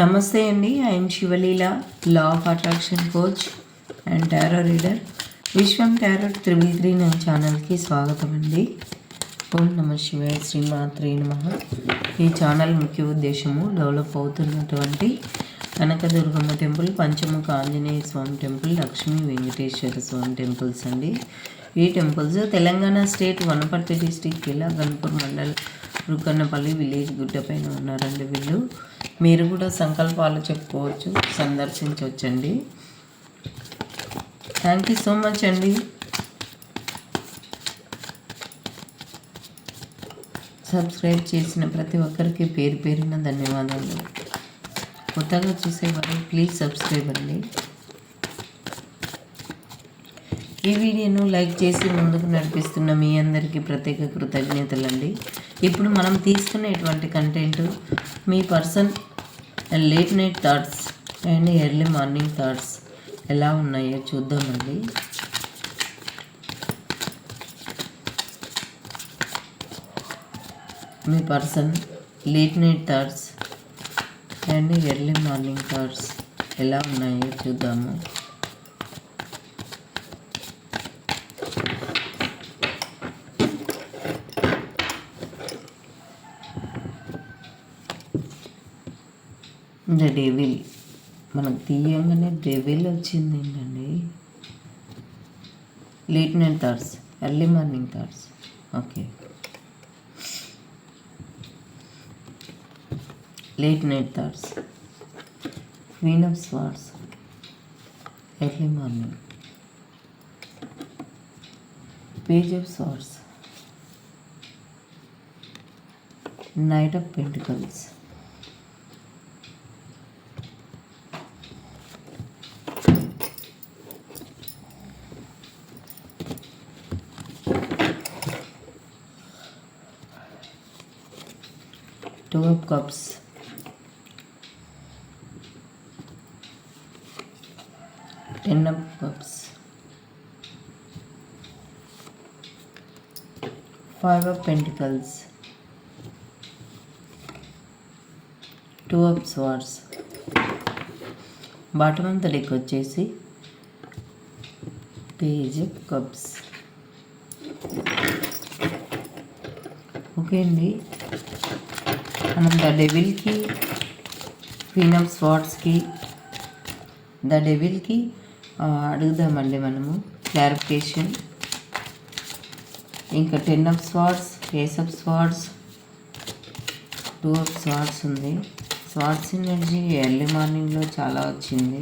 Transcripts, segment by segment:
నమస్తే అండి. I'm Sivaleela law of attraction coach and tarot reader Vishwam tarot triple three నా ఛానల్కి స్వాగతం అండి ఓం నమ శివాయ శ్రీమాత్రే నమ ఈ ఛానల్ ముఖ్య ఉద్దేశము డెవలప్ అవుతున్నటువంటి Kanakadurgamma temple Panchamukha Anjaneya Swamy temple Lakshmi Venkateswara Swamy temples అండి. ఈ temples Telangana state Wanaparthy district జిల్లా గన్పూర్ మండల్ రుకన్నపల్లి విలేజ్ గుడ్డపైన ఉన్నారండి వీళ్ళు. మీరు కూడా సంకల్పాలు చెప్పుకోవచ్చు సందర్శించవచ్చండి. థ్యాంక్ యూ సో మచ్ అండి. సబ్స్క్రైబ్ చేసిన ప్రతి ఒక్కరికి పేరు పేరున ధన్యవాదాలు. కొత్తగా చూసేవారు ప్లీజ్ సబ్స్క్రైబ్ అండి. ఈ వీడియోను లైక్ చేసి ముందుకు నడిపిస్తున్న మీ అందరికీ ప్రత్యేక కృతజ్ఞతలండి. ఇప్పుడు మనం తీసుకునేటువంటి content me person late night thoughts and early morning thoughts ఎలా ఉన్నాయో చూద్దామండి మీ person late night thoughts and early morning thoughts ఎలా ఉన్నాయో చూద్దాము. ద డెవిల్ మనకు తీయంగానే డెవిల్ వచ్చింది ఏంటండి? Late night thoughts early morning thoughts okay late night thoughts queen of swords early morning page of swords knight of pentacles two cups ten of cups five of pentacles two of swords bottom అంత deck వచ్చేసి page cups okay అండి మనం the డెవిల్కి queen of స్వాట్స్కి the డెవిల్కి అడుగుదామండి మనము. Clarification. ఇంకా ten of swords ace of swords two of swords ఉంది. స్వాట్స్ ఎనర్జీ ఎర్లీ మార్నింగ్లో చాలా వచ్చింది.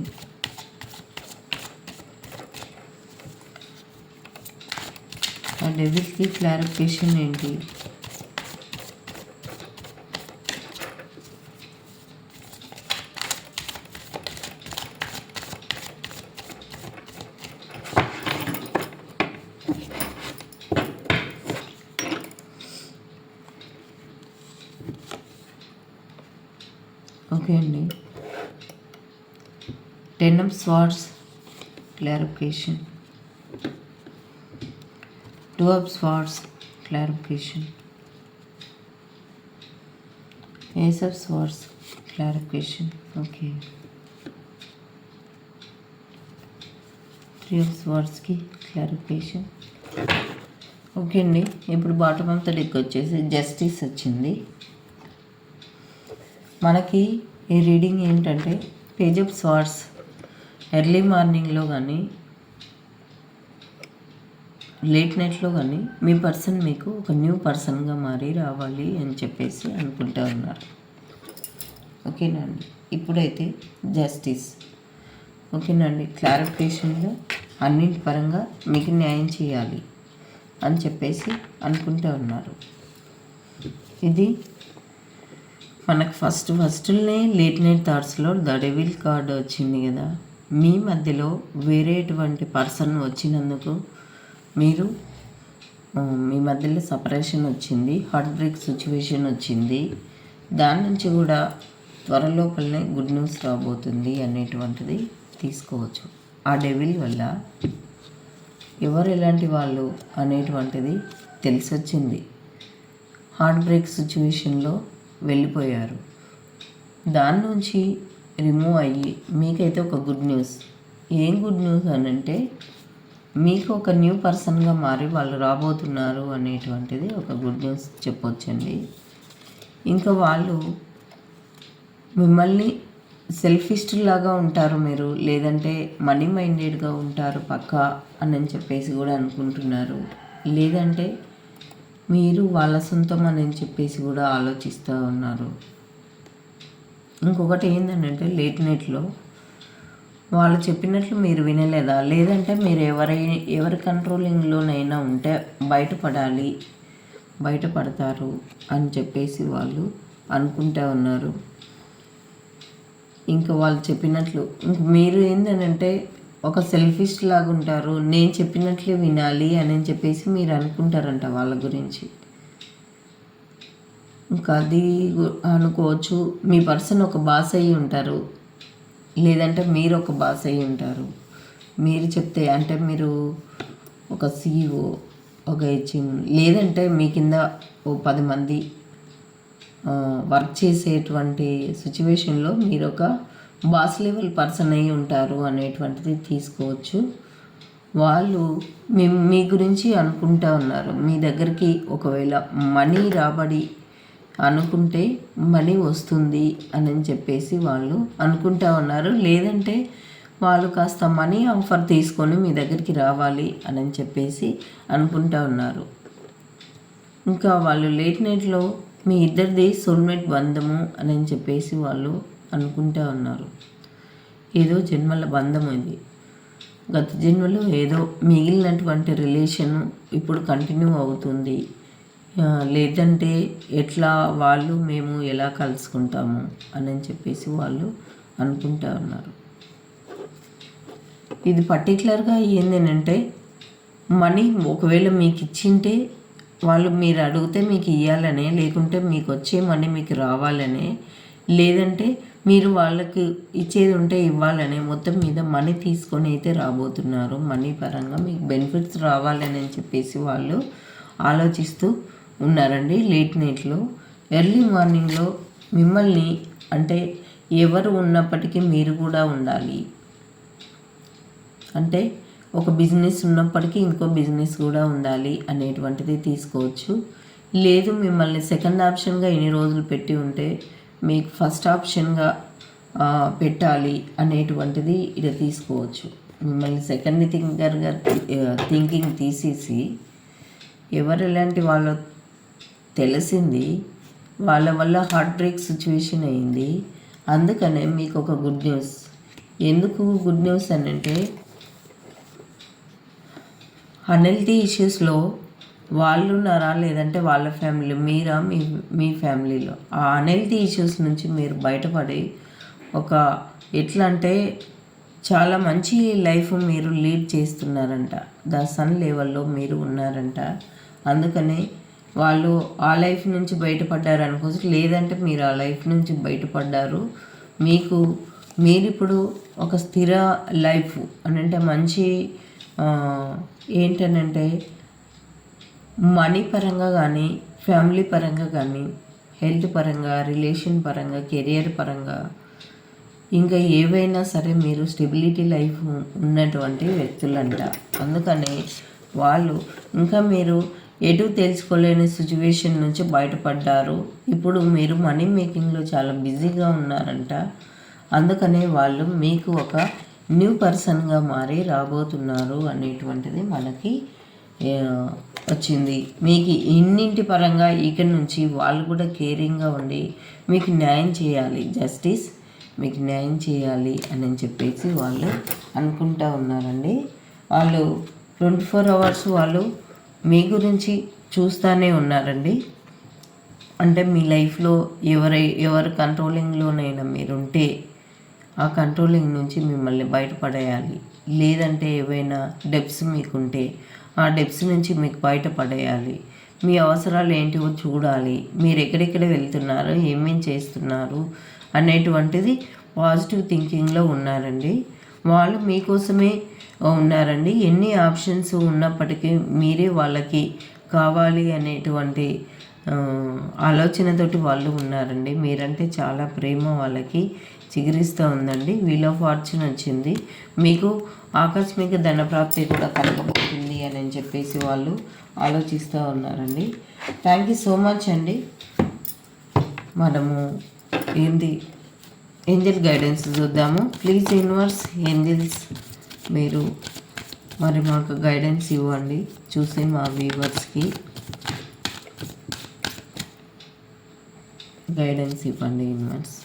ఆ డెవిల్కి క్లారిఫికేషన్ ఏంటి? ఓకే అండి ten of swords clarification two of swords clarification ace of swords clarification okay three of స్వార్డ్స్కి clarification okay అండి ఇప్పుడు bottom of the deck వచ్చేసి జస్టిస్ వచ్చింది. మనకి ఈ రీడింగ్ ఏంటంటే పేజ్ ఆఫ్ స్వార్డ్స్ ఎర్లీ మార్నింగ్లో కానీ లేట్ నైట్లో కానీ మీ పర్సన్ మీకు ఒక న్యూ పర్సన్గా మారి రావాలి అని చెప్పేసి అనుకుంటా ఉన్నారు. ఓకేనండి ఇప్పుడైతే జస్టిస్. ఓకేనండి క్లారిఫికేషన్లో అన్నింటి పరంగా మీకు న్యాయం చేయాలి అని చెప్పేసి అనుకుంటూ ఉన్నారు. ఇది మనకు ఫస్ట్ ఫస్ట్నే లేట్ నైట్ థాట్స్లో ద డెవిల్ కార్డ్ వచ్చింది కదా. మీ మధ్యలో వేరేటువంటి పర్సన్ వచ్చినందుకు మీరు మీ మధ్యలో సపరేషన్ వచ్చింది హార్ట్ బ్రేక్ సిచ్యువేషన్ వచ్చింది. దాని నుంచి కూడా త్వరలోపలనే గుడ్ న్యూస్ రాబోతుంది అనేటువంటిది తీసుకోవచ్చు. ఆ డెవిల్ వల్ల ఎవరు ఎలాంటి వాళ్ళు అనేటువంటిది తెలిసొచ్చింది. హార్ట్ బ్రేక్ సిచ్యువేషన్లో వెళ్ళిపోయారు. దాని నుంచి రిమూవ్ అయ్యి మీకైతే ఒక గుడ్ న్యూస్ ఏం గుడ్ న్యూస్ అని అంటే మీకు ఒక న్యూ పర్సన్గా మారి వాళ్ళు రాబోతున్నారు అనేటువంటిది ఒక గుడ్ న్యూస్ చెప్పొచ్చండి. ఇంకా వాళ్ళు మిమ్మల్ని సెల్ఫిస్ట్ లాగా ఉంటారు మీరు లేదంటే మనీ మైండెడ్గా ఉంటారు పక్క అని చెప్పేసి కూడా అనుకుంటున్నారు. లేదంటే మీరు వాళ్ళ సొంతం అని చెప్పేసి కూడా ఆలోచిస్తూ ఉన్నారు. ఇంకొకటి ఏంటంటే లేట్ నైట్లో వాళ్ళు చెప్పినట్లు మీరు వినలేదా? లేదంటే మీరు ఎవరై ఎవరి కంట్రోలింగ్లోనైనా ఉంటే బయటపడాలి బయటపడతారు అని చెప్పేసి వాళ్ళు అనుకుంటూ ఉన్నారు. ఇంకా వాళ్ళు చెప్పినట్లు ఇంక మీరు ఏంటంటే ఒక సెల్ఫిష్ లాగా ఉంటారు నేను చెప్పినట్లే వినాలి అని చెప్పేసి మీరు అనుకుంటారంట వాళ్ళ గురించి. ఇంకా అది అనుకోవచ్చు. మీ పర్సన్ ఒక బాస్ అయ్యి ఉంటారు. లేదంటే మీరు ఒక బాస్ అయ్యి ఉంటారు. మీరు చెప్తే అంటే మీరు ఒక సీఈఓ ఒక హెచ్ఎం లేదంటే మీ కింద ఓ పది మంది వర్క్ చేసేటువంటి సిచ్యువేషన్లో మీరు ఒక బాస్ లెవెల్ పర్సన్ అయి ఉంటారు అనేటువంటిది తీసుకోవచ్చు. వాళ్ళు మీ మీ గురించి అనుకుంటా ఉన్నారు. మీ దగ్గరికి ఒకవేళ మనీ రాబడి అనుకుంటే మనీ వస్తుంది అని చెప్పేసి వాళ్ళు అనుకుంటా ఉన్నారు. లేదంటే వాళ్ళు కాస్త మనీ ఆఫర్ తీసుకొని మీ దగ్గరికి రావాలి అని చెప్పేసి అనుకుంటా ఉన్నారు. ఇంకా వాళ్ళు లేట్ నైట్లో మీ ఇద్దరిది సోల్మేట్ బంధము అని చెప్పేసి వాళ్ళు అనుకుంటా ఉన్నారు ఏదో జన్మల బంధం ఇది గత జన్మలో ఏదో మిగిలినటువంటి రిలేషన్ ఇప్పుడు కంటిన్యూ అవుతుంది. లేదంటే ఎట్లా వాళ్ళు మేము ఎలా కలుసుకుంటాము అని చెప్పేసి వాళ్ళు అనుకుంటా ఉన్నారు. ఇది పర్టికులర్గా ఏంటంటే మనీ ఒకవేళ మీకు ఇచ్చింటే వాళ్ళు మీరు అడిగితే మీకు ఇవ్వాలనే లేకుంటే మీకు వచ్చే మనీ మీకు రావాలనే లేదంటే మీరు వాళ్ళకి ఇచ్చేది ఉంటే ఇవ్వాలని మొత్తం మీద మనీ తీసుకొని అయితే రాబోతున్నారు. మనీ పరంగా మీకు బెనిఫిట్స్ రావాలని చెప్పేసి వాళ్ళు ఆలోచిస్తూ ఉన్నారండి లేట్ నైట్లో ఎర్లీ మార్నింగ్లో మిమ్మల్ని అంటే ఎవరు ఉన్నప్పటికీ మీరు కూడా ఉండాలి. అంటే ఒక బిజినెస్ ఉన్నప్పటికీ ఇంకో బిజినెస్ కూడా ఉండాలి అనేటువంటిది తీసుకోవచ్చు. లేదు మిమ్మల్ని సెకండ్ ఆప్షన్గా ఎన్ని రోజులు పెట్టి ఉంటే మీకు ఫస్ట్ ఆప్షన్గా పెట్టాలి అనేటువంటిది ఇది తీసుకోవచ్చు. మిమ్మల్ని సెకండ్ థింకర్గా థింకింగ్ తీసేసి ఎవరు ఎలాంటి వాళ్ళు తెలిసింది వాళ్ళ వల్ల హార్ట్ బ్రేక్ సిచ్యువేషన్ అయింది అందుకనే మీకు ఒక గుడ్ న్యూస్ ఎందుకు గుడ్ న్యూస్ అని అంటే అన్హెల్తీ ఇష్యూస్లో వాళ్ళు ఉన్నారా లేదంటే వాళ్ళ ఫ్యామిలీ మీరా? మీ మీ ఫ్యామిలీలో. ఆ అన్హెల్తీ ఇష్యూస్ నుంచి మీరు బయటపడి ఒక ఎట్లా అంటే చాలా మంచి లైఫ్ మీరు లీడ్ చేస్తున్నారంట. ద సన్ లెవెల్లో మీరు ఉన్నారంట. అందుకని వాళ్ళు ఆ లైఫ్ నుంచి బయటపడ్డారు అనుకోవచ్చు. లేదంటే మీరు ఆ లైఫ్ నుంచి బయటపడ్డారు. మీకు మీరు ఇప్పుడు ఒక స్థిర లైఫ్ అని అంటే మంచి ఏంటనంటే మనీ పరంగా కానీ ఫ్యామిలీ పరంగా కానీ హెల్త్ పరంగా రిలేషన్ పరంగా కెరియర్ పరంగా ఇంకా ఏవైనా సరే మీరు స్టెబిలిటీ లైఫ్ ఉన్నటువంటి వ్యక్తులంట. అందుకని వాళ్ళు ఇంకా మీరు ఎటు తెలుసుకోలేని సిచ్యువేషన్ నుంచి బయటపడ్డారు. ఇప్పుడు మీరు మనీ మేకింగ్లో చాలా బిజీగా ఉన్నారంట. అందుకనే వాళ్ళు మీకు ఒక న్యూ పర్సన్గా మారి రాబోతున్నారు అనేటువంటిది మనకి వచ్చింది. మీకు ఇన్నింటి పరంగా ఇక్కడి నుంచి వాళ్ళు కూడా కేరింగ్గా ఉండి మీకు న్యాయం చేయాలి. జస్టిస్ మీకు న్యాయం చేయాలి అని చెప్పేసి వాళ్ళు అనుకుంటా ఉన్నారండి. వాళ్ళు ట్వంటీ ఫోర్ అవర్స్ వాళ్ళు మీ గురించి చూస్తూనే ఉన్నారండి. అంటే మీ లైఫ్లో ఎవరై ఎవరు కంట్రోలింగ్లోనైనా మీరుంటే ఆ కంట్రోలింగ్ నుంచి మిమ్మల్ని బయటపడేయాలి. లేదంటే ఏవైనా డెప్స్ మీకుంటే ఆ డెప్స్ నుంచి మీకు బయటపడేయాలి. మీ అవసరాలు ఏంటివో చూడాలి. మీరు ఎక్కడెక్కడ వెళ్తున్నారు? ఏమేం చేస్తున్నారు? అనేటువంటిది పాజిటివ్ థింకింగ్లో ఉన్నారండి. వాళ్ళు మీకోసమే ఉన్నారండి. ఎన్ని ఆప్షన్స్ ఉన్నప్పటికీ మీరే వాళ్ళకి కావాలి అనేటువంటి ఆలోచనతోటి వాళ్ళు ఉన్నారండి. మీరంటే చాలా ప్రేమ వాళ్ళకి చిగురిస్తూ ఉందండి. వీల్ ఆఫ్ ఫార్చ్యూన్ వచ్చింది. మీకు ఆకస్మిక ధనప్రాప్తి కూడా కలగబోతుంది అని చెప్పేసి వాళ్ళు ఆలోచిస్తూ ఉన్నారండి. థ్యాంక్ యూ సో మచ్ అండి. మనము ఏంది ఏంజల్ గైడెన్స్ చూద్దాము. ప్లీజ్ యూనివర్స్ ఏంజల్స్ మీరు మరి మాకు గైడెన్స్ ఇవ్వండి. చూసి మా వ్యూవర్స్కి గైడెన్స్ ఇవ్వండి యూనివర్స్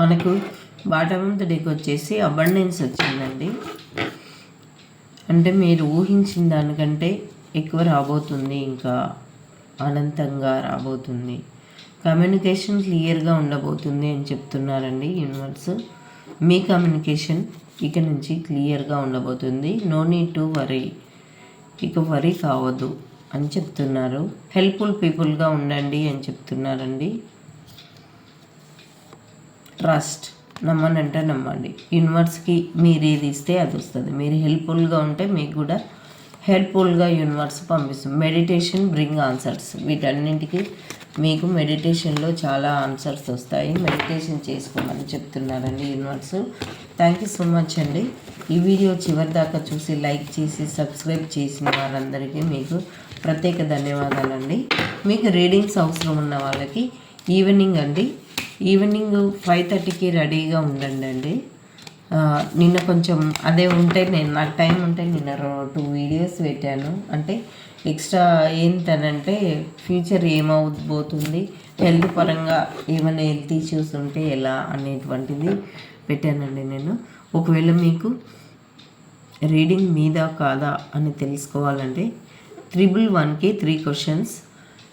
మనకు బాటమ్ ఆఫ్ ద డేకి వచ్చేసి అబండెన్స్ వచ్చిందండి. అంటే మీరు ఊహించిన దానికంటే ఎక్కువ రాబోతుంది ఇంకా అనంతంగా రాబోతుంది. కమ్యూనికేషన్ క్లియర్గా ఉండబోతుంది అని చెప్తున్నారండి యూనివర్స్ మీ కమ్యూనికేషన్ ఇక నుంచి క్లియర్గా ఉండబోతుంది. No need to worry. ఇక వరీ కావద్దు అని చెప్తున్నారు. హెల్ప్ఫుల్ పీపుల్గా ఉండండి అని చెప్తున్నారండి. ట్రస్ట్. నమ్మనంటే నమ్మండి. యూనివర్స్కి మీరు ఏది ఇస్తే అది వస్తుంది. మీరు హెల్ప్ఫుల్గా ఉంటే మీకు కూడా హెల్ప్ఫుల్గా యూనివర్స్ పంపిస్తుంది. Meditation bring answers. వీటన్నింటికి మీకు మెడిటేషన్లో చాలా ఆన్సర్స్ వస్తాయి. మెడిటేషన్ చేసుకోమని చెప్తున్నారండి universe thank you so much అండి. ఈ వీడియో చివరి దాకా చూసి లైక్ చేసి సబ్స్క్రైబ్ చేసిన వారందరికీ మీకు ప్రత్యేక ధన్యవాదాలండి. మీకు రీడింగ్స్ అవసరం ఉన్న వాళ్ళకి ఈవినింగ్ అండి. ఈవినింగ్ ఫైవ్ థర్టీకి రెడీగా ఉండండి అండి. నిన్న కొంచెం అదే ఉంటే నేను నాకు టైం ఉంటే నిన్న టూ వీడియోస్ పెట్టాను. అంటే ఎక్స్ట్రా ఏంటనంటే ఫ్యూచర్ ఏమవబోతుంది హెల్త్ పరంగా ఏమైనా హెల్త్ ఇష్యూస్ ఉంటే ఎలా అనేటువంటిది పెట్టానండి నేను. ఒకవేళ మీకు రీడింగ్ మీద కాదా అని తెలుసుకోవాలంటే త్రిబుల్ వన్కి త్రీ క్వశ్చన్స్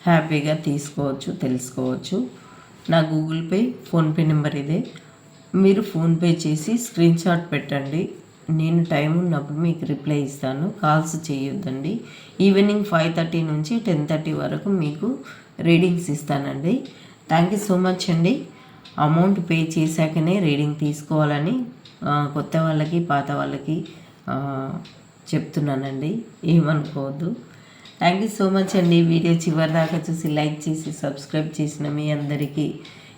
హ్యాపీగా తీసుకోవచ్చు తెలుసుకోవచ్చు. నా గూగుల్ పే ఫోన్పే నెంబర్ ఇదే. మీరు ఫోన్పే చేసి స్క్రీన్ షాట్ పెట్టండి. నేను టైం ఉన్నప్పుడు మీకు రిప్లై ఇస్తాను. కాల్స్ చేయొద్దండి. ఈవినింగ్ ఫైవ్ థర్టీ నుంచి టెన్ థర్టీ వరకు మీకు రీడింగ్స్ ఇస్తానండి. థ్యాంక్ యూ సో మచ్ అండి. అమౌంట్ పే చేశాకనే రీడింగ్ తీసుకోవాలని కొత్త వాళ్ళకి పాత వాళ్ళకి చెప్తున్నానండి. ఏమనుకోవద్దు. థ్యాంక్ యూ సో మచ్ అండి. వీడియో చివరి దాకా చూసి లైక్ చేసి సబ్స్క్రైబ్ చేసిన మీ అందరికీ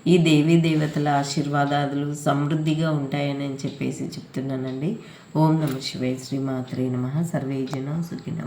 ఈ దేవీ దేవతల ఆశీర్వాదాలు సమృద్ధిగా ఉంటాయని చెప్పేసి చెప్తున్నానండి. ఓం నమ శివాయ శ్రీమాత్రే నమ. సర్వేజన జన